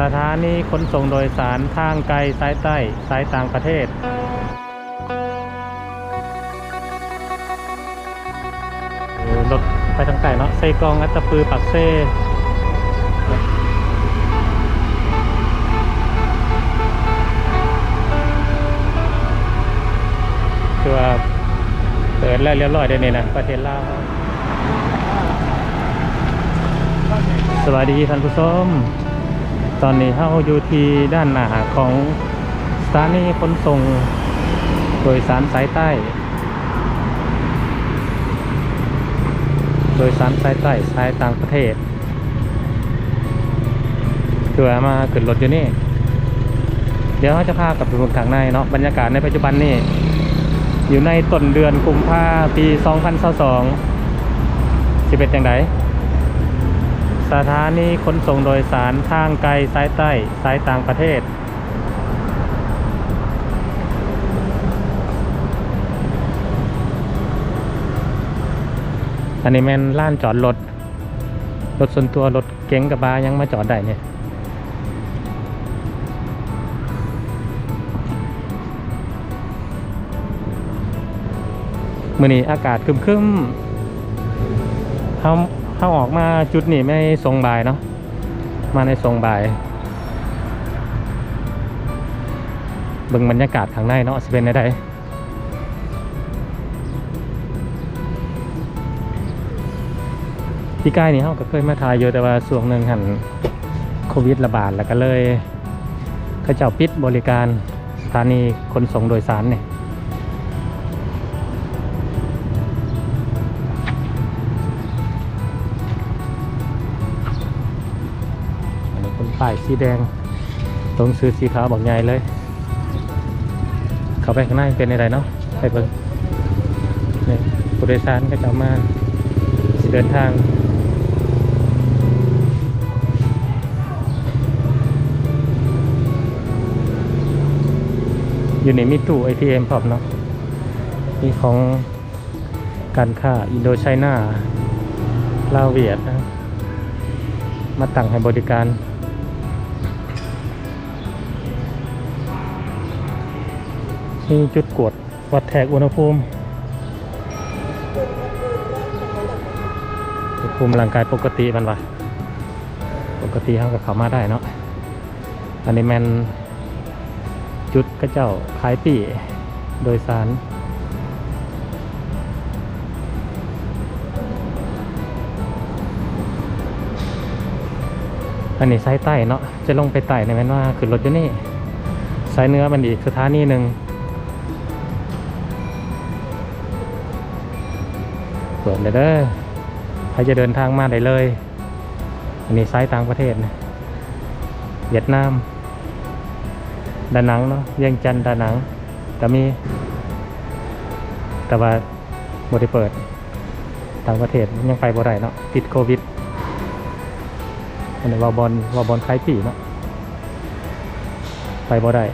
สถานีขนส่งโดยสารทางไกลสายใต้สายต่างประเทศ รถไปทางใต้เนาะไซกองอัตตปือปักเซ่คือว่าเปิดแล้วเรียบร้อยได้นี่นะประเทศลาวสวัสดีท่านผู้ชม ตอนนี้เราอยู่ที่ด้านหน้าของสถานีขนส่งโดยสารสายใต้ โดยสารสายใต้สายต่างประเทศคือว่ามาขึ้นรถอยู่นี่ เดี๋ยวเราจะพากับทุกคนทางในเนาะบรรยากาศในปัจจุบันนี่อยู่ในต้นเดือนกุมภาพันธ์ปี 2022สิเป็นจังได สถานีขนส่งโดยสารทางไกลสายใต้สายต่างประเทศ อันนี้แม่นล้านจอดรถ รถส่วนตัวรถเก๋งกับบายังมาจอดได้เนี่ยมื่อนี้อากาศคึมๆเขา เขาออกมาจุดนี้ไม่ทรงบายเนาะมาในทรงบายเบิ่งบรรยากาศข้างในเนาะสิเป็นไดพี่ใกล้นี่เขาก็เคยมาถ่ายอยู่แต่ว่าช่วงหนึ่งหันโควิดระบาดแล้วก็เลยเขาเจ้าปิดบริการสถานีขนส่งโดยสารเนี่ย ป้ายสีแดง ตรงซื้อสีขาวบอกใหญ่เลย เข้าไปข้างในเป็นอะไรเนาะไปเบิ่งนี่ผู้โดยสารก็จะมาสิเดินทางอยู่ในมิตู้ ATM พร้อมเนาะมีของการค้าอินโดไชน่าลาวเวียดนะมาตั้งให้บริการ มีจุดกดวัดแทกอุณหภูมิอุณหภูมิร่างกายปกติมันวะปกติเขากับเขามาได้เนาะอันนี้แมนจุดกระเจ้าขายปีโดยสารอันนี้สายใต้เนาะจะลงไปไต่ในแม่นว่าขึ้นรถอยู่นี่สายเนื้อมันอีกสถานีหนึ่ง เปิดเลยเด้อใครจะเดินทางมาได้เลย อันนี้สายต่างประเทศนะเวียดนามดานังเนาะเวียงจันดานังก็มี แต่ว่าบได้เปิด ต่างประเทศยังไปบ่ได้เนาะติดโควิดอันนี้วาบอลวาบอลคล้ายปีเนาะไปบ่ได้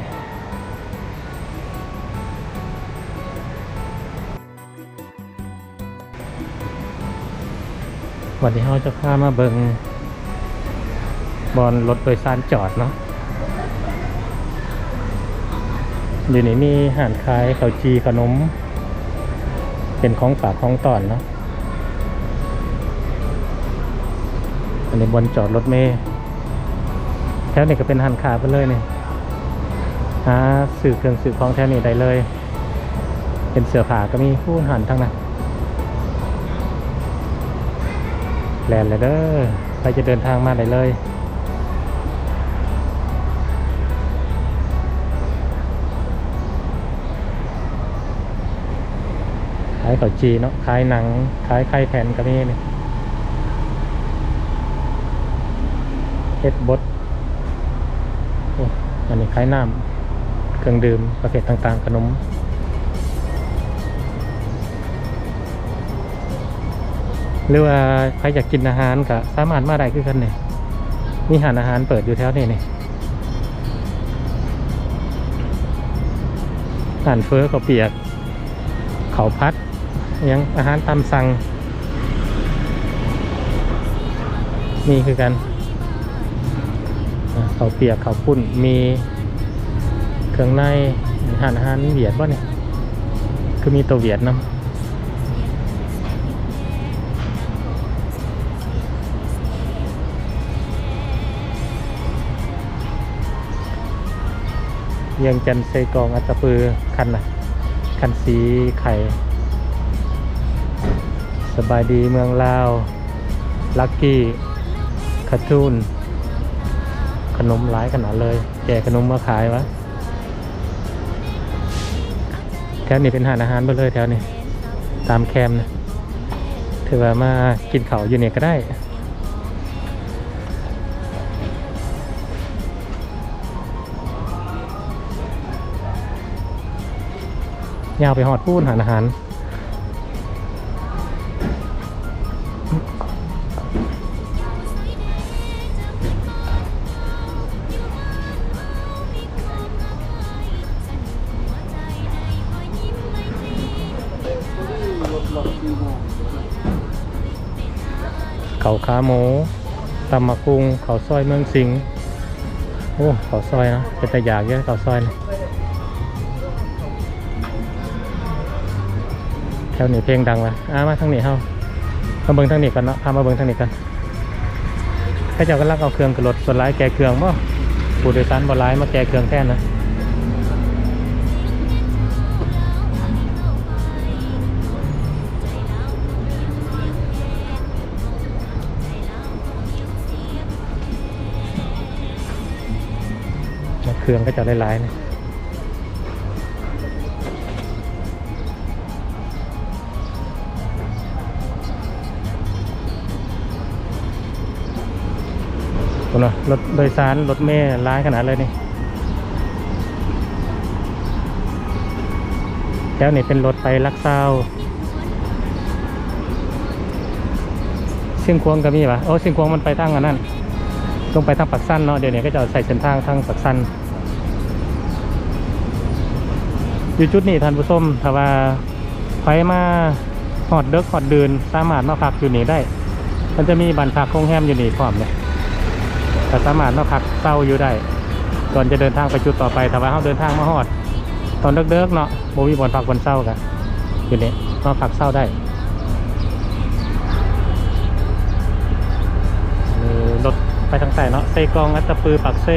วันนี้เราจะพามาเบิงบอลรถโดยสารจอดเนาะอยู่นี่มีอาหารขายข้าวจีขนม เป็นของฝากของตอนเนาะอันนี้บนจอดรถเมย์แถวนี้ก็เป็นหันขาไปเลยเนี่ยหาสื่อเครื่องสื่อของแถวนี้ได้เลย เป็นเสือผาก็มีผู้หันทั้งนั้น แลนเลยเด้อใครจะเดินทางมาได้เลยขายข้าจีเนาะขายหนังขายไข่แผ่นก็มีเนี่ยเฮ็ดบดอันนี้ขายน้ำเครื่องดื่มประเภทต่างๆ ขนม หรือว่าใครอยากกินอาหารก็สามารถมาได้คือกันเนี่ยมีหานอาหารเปิดอยู่แถวนี้นี่อาหารเฟอ้อข้าเปียก เขาพัด ยังอาหารตามสั่งมีคือกัน เขาเปียกเขาปุ้นมีเครื่องในอาหารอาหารเวียดป่ะเนี่ย คือมีตัวเวียดนำ เวียังจันเซกองอัตปือคันนะคันสีไข่ สบายดีเมืองลาว ลักกี้คาทูนขนมหลายขนาดเลยแกขนมมาขายวะ แถวนี้เป็นหานอาหารไปเลยแถวนี้ ตามแคมนะ ถือว่ามากินเขาอยู่เนี่ยก็ได้ ยาวไปหอดพูนหานอาหารเขาขาหมูตำมะกุงเขาซอยเมืองสิงห์โอ้เขาซอยนะเป็นแต่อยากเยอะเขาซอยนะ แถวนี้เพลงดังวะอามาทางนี้เฮามาเบิ่งทางนี้กันเนาะพามาเบิ่งทางนี้กันข้าเจ้ากำลังเอาเครื่องกระรถส่วนร้ายแกเครื่องบ่ผู้โดยสารบ่ร้ายมาแกเครื่องแทนนะมาเครื่องก็จะหลายๆนะ ตัวน่ะรถโดยสารรถเมล์ร้ายขนาดเลยนี่แล้วนี่เป็นรถไปลักเศร้าเชียงควงก็มีปะโอ้เชียงควงมันไปทางอันนั้นลงไปทางปักสั้นเนาะเดี๋ยวนี้ก็จะใส่เส้นทางทางปักสั้นอยู่จุดนี้ท่านผู้ชมถ้าว่าไปมาหอดเด็กหอดเดินสามารถมาพักอยู่นี่ได้ มันจะมีบันพักโรงแรมอยู่นี่พร้อมเนี่ย สามารถมาพักเศร้าอยู่ได้ก่อนจะเดินทางไปจุดต่อไปแต่ว่าเขาเดินทางมาฮอด ตอนเดิกๆเนาะโบวีบอลพักบนเศร้ากันอยู่นี่มาพักเศร้าได้รถไปทางใต้เนาะเซกองอัตตปือปักเซ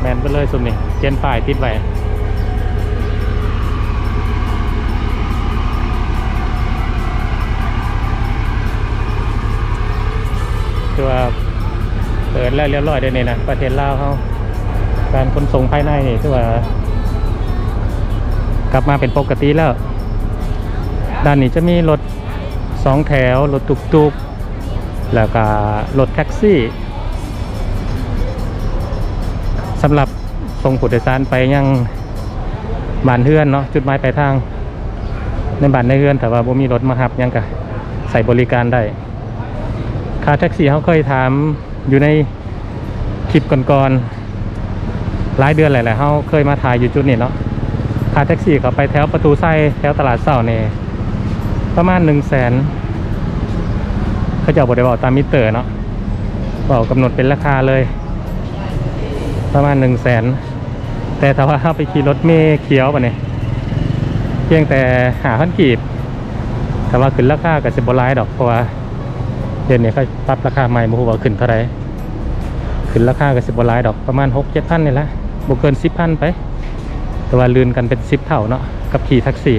แมนไปเลยสุดนี่เจนฝ่ายติดไว้ ดแล้วเรียบร้อยเดี๋ยวนี้นะประเทศลาวเขาการขนส่งภายในนี่คือว่ากลับมาเป็นปกติแล้ว ด้านนี้จะมีรถสองแถว รถตุกตุกๆ แล้วก็รถแท็กซี่สำหรับส่งผู้โดยสารไปยังบ้านเฮือนเนาะจุดหมายปลายทาง ในบ้านในเฮือนแต่ว่าบ่มีรถมาหับยังกะใส่บริการได้ค่าแท็กซี่เขาเคยถาม อยู่ในคลิปก่อนๆหลายเดือนหลายๆเขาเคยมาถ่ายอยู่จุดนี้เนาะค่าแท็กซี่เขาไปแถวประตูไส้แถวตลาดเศร้าเนี่ยประมาณหนึ่งแสนเขาจะบอกได้บอกตามมิเตอร์เนาะบอกกำหนดเป็นราคาเลย ประมาณหนึ่งแสนแต่ถ้าว่าเข้าไปขี่รถเมล์เขียวปะเนี่ยเพียงแต่หาพันกีบแต่ว่าขึ้นราคากับสิบร้ายดอกเพราะว่า เดือนนี้เขาปรับราคาใหม่มาหัวาขึ้นเท่าไหรขึ้นราคากับสิบหลายดอกประมาณหกเจ็ดพันนี่แหละบวกเกินสิบพันไป แต่ว่าลืนกันเป็นสิบเท่าเนาะกับขี่แท็กซี่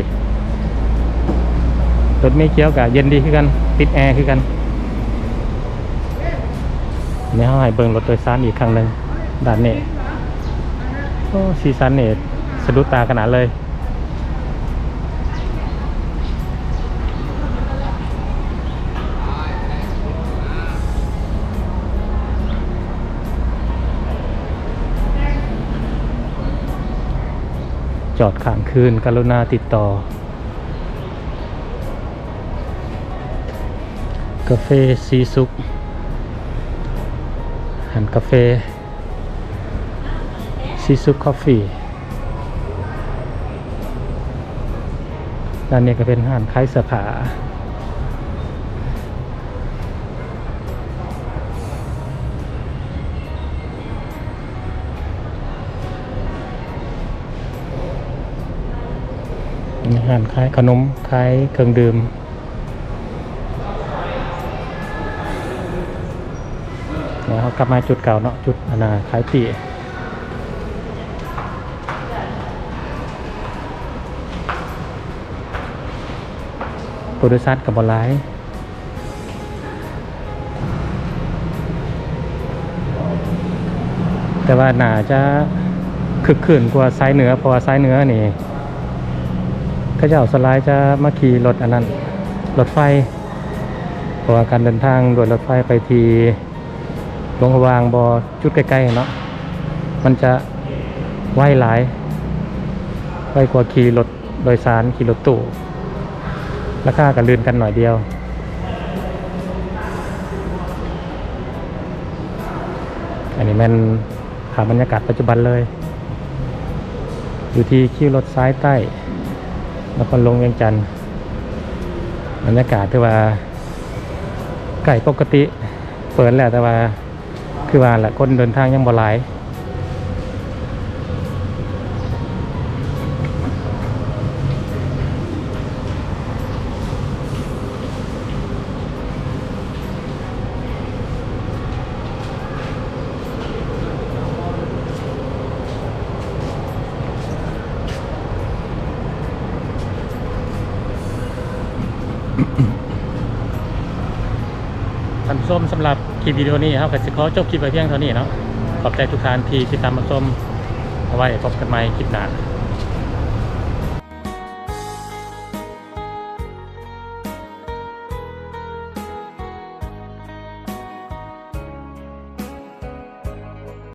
รถไม่เคี้ยวกับเย็นดีขึ้นกันติดแอร์ขึ้นกันนี่เขาให้เบิงรถโดยสารอีกครั้งหนึ่งด้านเนี้โอ้ซีซันเนี่ยสะดุดตาขนาดเลย จอดข้างคืนกรุณาติดต่อ กาแฟซีซุกหันกาแฟซีซุกคอฟฟี่ด้านนี้ก็เป็นห้านขายเสื้อผ้า เป็นอาหารขายขนมขายเครื่องดื่มแล้วเขากลับมาจุดเก่าเนาะจุดอนนาขายปีผู้โดยสารกับบอลไลายแต่ว่าหนาจะคึกคืนกว่าซ้ายเหนือเพราะว่าซ้ายเหนือนี่ เขาเจ้าสไลด์จะมาขี่รถอันนั้นรถไฟเพราะว่าการเดินทางโดยรถไฟไปทีลงวางบอจุดใกล้ๆเนาะมันจะไวหลายไวกว่าขี่รถโดยสารขี่รถตู้ราคากันลื่นกันหน่อยเดียวอันนี้มันภาบรรยากาศปัจจุบันเลย อยู่ที่คิวรถซ้ายใต้ นครหลวงเวียงจันทร์บรรยากาศที่ว่าไก่ปกติ เปิดแล้วแต่ว่า คือว่าหละคนเดินทางยังบ่หลาย ท่านส้มสำหรับคลิปวิดีโอนี้ครับก็สิขอจบคลิปไปเพียงเท่านี้เนาะขอบใจทุกท่านที่ติดตามมาชมเอาไว้พบกันใหม่คลิปหน้า